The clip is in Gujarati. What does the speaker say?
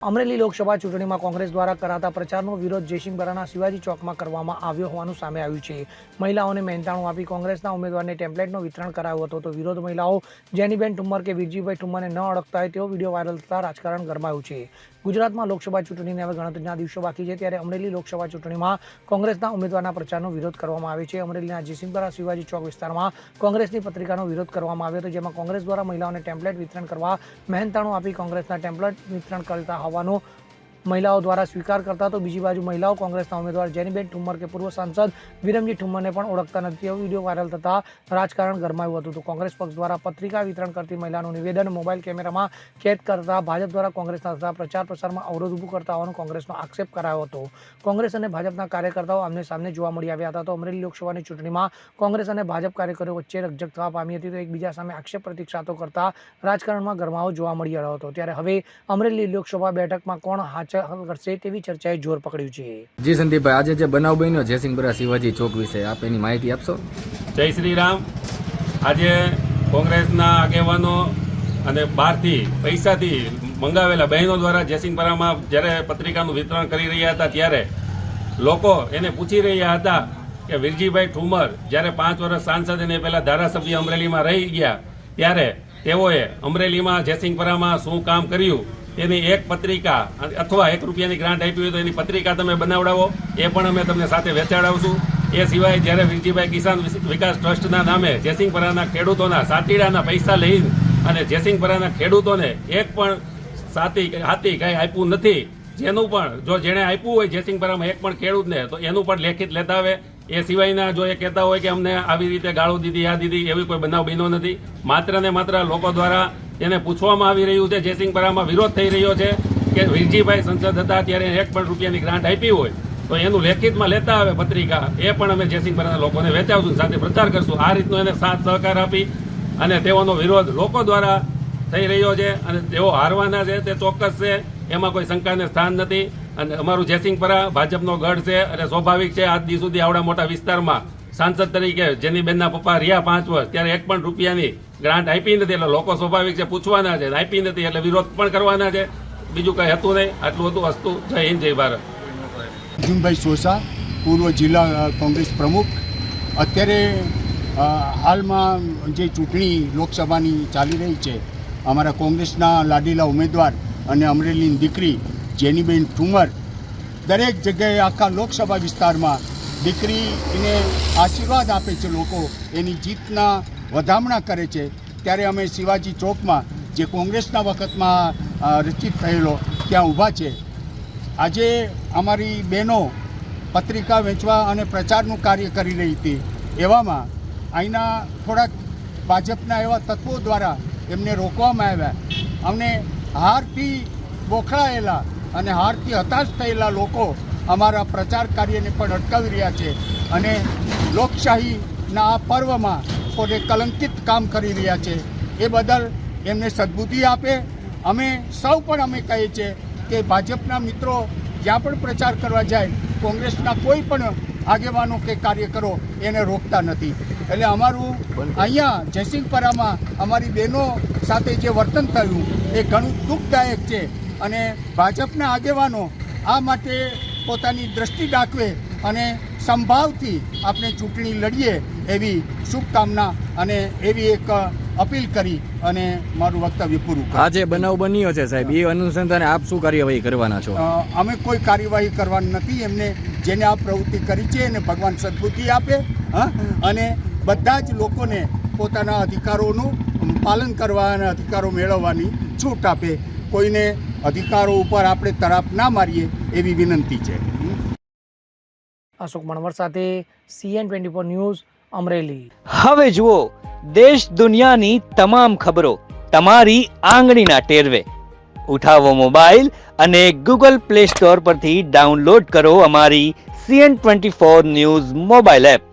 અમરેલી લોકસભા ચૂંટણીમાં કોંગ્રેસ દ્વારા કરાતા પ્રચારનો વિરોધ જયસિંહપુરાના શિવાજી ચોકમાં કરવામાં આવ્યો હોવાનું સામે આવ્યું છે. મહિલાઓને મહેનતાણું આપી કોંગ્રેસના ઉમેદવારને ટેમ્પલેટનું વિતરણ કરાયું હતું. તો વિરોધ મહિલાઓ જેનીબેન ઠુમ્મર કે વીરજીભાઈ ઠુમ્મરને ન અડકતા હોય તેવો વીડિયો વાયરલ થતાં રાજકારણ ગરમાયું છે. ગુજરાતમાં લોકસભા ચૂંટણીને હવે ગણતરીના દિવસો બાકી છે ત્યારે અમરેલી લોકસભા ચૂંટણીમાં કોંગ્રેસના ઉમેદવારના પ્રચારનો વિરોધ કરવામાં આવે છે. અમરેલીના જયસિંહપુરા શિવાજી ચોક વિસ્તારમાં કોંગ્રેસની પત્રિકાનો વિરોધ કરવામાં આવ્યો હતો, જેમાં કોંગ્રેસ દ્વારા મહિલાઓને ટેમ્પલેટ વિતરણ કરવા મહેનતાણું આપી કોંગ્રેસના ટેમ્પલેટ વિતરણ કરતા હોવાનો મહિલાઓ દ્વારા સ્વીકાર કરતા તો બીજી બાજુ મહિલાઓ કોંગ્રેસના ઉમેદવાર જેનીબેન ઠુમ્મર કે પૂર્વ સાંસદ વિરમજી ઠુમ્મરને પણ ઓળખતા નથી. એવો વીડિયો વાયરલ થતા રાજકારણ ગરમાયું હતું. તો કોંગ્રેસ પક્ષ દ્વારા પત્રિકા વિતરણ કરતી મહિલાનું નિવેદન મોબાઈલ કેમેરામાં કેદ કરતા ભાજપ દ્વારા કોંગ્રેસના તથા પ્રચાર પ્રસારમાં અવરોધ ઊભું કરતા હોવાનો કોંગ્રેસનો આક્ષેપ કરાયો હતો. કોંગ્રેસ અને ભાજપના કાર્યકર્તાઓ આમને સામને જોવા મળી આવ્યા હતા. તો અમરેલી લોકસભાની ચૂંટણીમાં કોંગ્રેસ અને ભાજપ કાર્યકરો વચ્ચે રકઝક થવા પામી હતી. તો એકબીજા સામે આક્ષેપ પ્રતિક્ષાતો કરતા રાજકારણમાં ગરમાવો જોવા મળી રહ્યો હતો. ત્યારે હવે અમરેલી લોકસભા બેઠકમાં કોણ હાચલ કરશે તેવી ચર્ચાએ જોર પકડ્યું છે. જી સંદીપભાઈ આજે જે બનાવ બન્યો જયસિંહપુરા શિવાજી ચોક વિશે આપ એની માહિતી આપશો? જય શ્રી રામ આજે કોંગ્રેસના આગેવાનો અને બહારથી પૈસાથી મંગાવેલા બહેનો દ્વારા જયસિંહપુરામાં જ્યારે પત્રિકાનું વિતરણ કરી રહ્યા હતા ત્યારે લોકો એને પૂછી રહ્યા હતા કે વિરજીભાઈ ઠુમર જ્યારે પાંચ વર્ષ સાંસદ અને પહેલાં ધારાસભ્ય અમરેલીમાં રહી ગયા ત્યારે તેઓએ અમરેલીમાં જયસિંહપુરામાં શું કામ કર્યું? એની એક પત્રિકા, અથવા એક રૂપિયાની ગ્રાન્ટ આપી હોય તો એની પત્રિકા તમે બનાવડાવો. એ પણ અમે તમને સાથે વેચાડાવશું. એ સિવાય જ્યારે વિરજીભાઈ કિસાન વિકાસ ટ્રસ્ટના નામે જેસિંગપરાના ખેડૂતોના સાતીડાના પૈસા લઈ અને જેસિંગપરાના ખેડૂતોને એક પણ સાતી હાથી કાંઈ આપ્યું નથી. જેનું પણ, જો જેણે આપ્યું હોય જેસિંગપરામાં એક પણ ખેડૂતને, તો એનું પણ લેખિત લેતા આવે. એ સિવાયના જો એ કહેતા હોય કે અમને આવી રીતે ગાળો દીધી, આ દીધી, એવી કોઈ બનાવ બન્યો નથી. માત્ર ને માત્ર લોકો દ્વારા એને પૂછવામાં આવી રહ્યું છે, જયસિંહપરામાં વિરોધ થઈ રહ્યો છે કે વીરજીભાઈ સંસદ હતા ત્યારે એક પણ રૂપિયાની ગ્રાન્ટ આપી હોય, તો એનું લેખિતમાં લેતા આવે પત્રિકા. એ પણ અમે જયસિંહપરાના લોકોને વેચાવશું સાથે પ્રચાર કરશું. આ રીતનો એને સાથ સહકાર આપી અને તેઓનો વિરોધ લોકો દ્વારા થઈ રહ્યો છે અને તેઓ હારવાના છે, તે ચોક્કસ છે. એમાં કોઈ શંકાને સ્થાન નથી. અને અમારું જયસિંહપરા ભાજપનો ગઢ છે અને સ્વાભાવિક છે, આજ દી સુધી આવડા મોટા વિસ્તારમાં સાંસદ તરીકે જેની બેનના પપ્પા રહ્યા પાંચ વર્ષ, ત્યારે એક પણ રૂપિયાની ગ્રાન્ટ આપી નથી. એટલે લોકો સ્વાભાવિક છે, પૂછવાના છે, આપી નથી, એટલે વિરોધ પણ કરવાના છે. બીજું કઈ હતું નહીં. આટલું હતું વસ્તુ. જય હિન્દ, જય ભારત. અર્જુનભાઈ સોસા, પૂર્વ જિલ્લા કોંગ્રેસ પ્રમુખ. અત્યારે હાલમાં જે ચૂંટણી લોકસભાની ચાલી રહી છે, અમારા કોંગ્રેસના લાડીલા ઉમેદવાર અને અમરેલીની દીકરી જેનીબેન ઠુમર, દરેક જગ્યાએ આખા લોકસભા વિસ્તારમાં દીકરીને આશીર્વાદ આપે છે લોકો, એની જીતના વધામણા કરે છે. ત્યારે અમે શિવાજી ચોકમાં, જે કોંગ્રેસના વખતમાં રચિત થયેલો, ત્યાં ઊભા છે. આજે અમારી બહેનો પત્રિકા વેચવા અને પ્રચારનું કાર્ય કરી રહી હતી. એવામાં અહીંના થોડાક ભાજપના એવા તત્વો દ્વારા એમને રોકવામાં આવ્યા. અમને હારથી બોખળાયેલા અને હારથી હતાશ થયેલા લોકો અમારા પ્રચાર કાર્યને પણ અટકાવી રહ્યા છે અને લોકશાહીના આ પર્વમાં પોતે કલંકિત કામ કરી રહ્યા છે. એ બદલ એમને સદબુદ્ધિ આપે. અમે સૌ પણ અમે કહીએ છીએ કે ભાજપના મિત્રો જ્યાં પણ પ્રચાર કરવા જાય, કોંગ્રેસના કોઈ પણ આગેવાનો કે કાર્યકરો એને રોકતા નથી. એટલે અમારું અહીંયા જયસિંહપરામાં અમારી બહેનો સાથે જે વર્તન થયું, એ ઘણું દુઃખદાયક છે અને ભાજપના આગેવાનો આ માટે પોતાની દ્રષ્ટિ દાખવે અને સંભાવથી આપણે ચૂંટણી લડીએ એવી શુભકામના અને એવી એક અપીલ કરી અને મારું વક્તવ્ય પૂરું આ જે બનાવ બન્યો છે સાહેબ. એ અનુસંધાને આપ શું કાર્યવાહી કરવાના છો? અમે કોઈ કાર્યવાહી કરવાની નથી. એમને જેને આ પ્રવૃત્તિ કરી છે એને ભગવાન સદબુદ્ધિ આપે હા? અને બધા જ લોકોને પોતાના અધિકારોનું પાલન કરવા અને અધિકારો મેળવવાની છૂટ આપે. કોઈને અધિકારો ઉપર આપણે તરાપ ના મારીએ એવી વિનંતી છે. અશોક મણવર સાથે CN twenty four news Amreli. હવે જુઓ દેશ દુનિયાની તમામ ખબરો તમારી આંગળીના ટેરવે. ઉઠાવો મોબાઈલ અને ગૂગલ પ્લે સ્ટોર પરથી ડાઉનલોડ કરો અમારી CN twenty four news mobile app.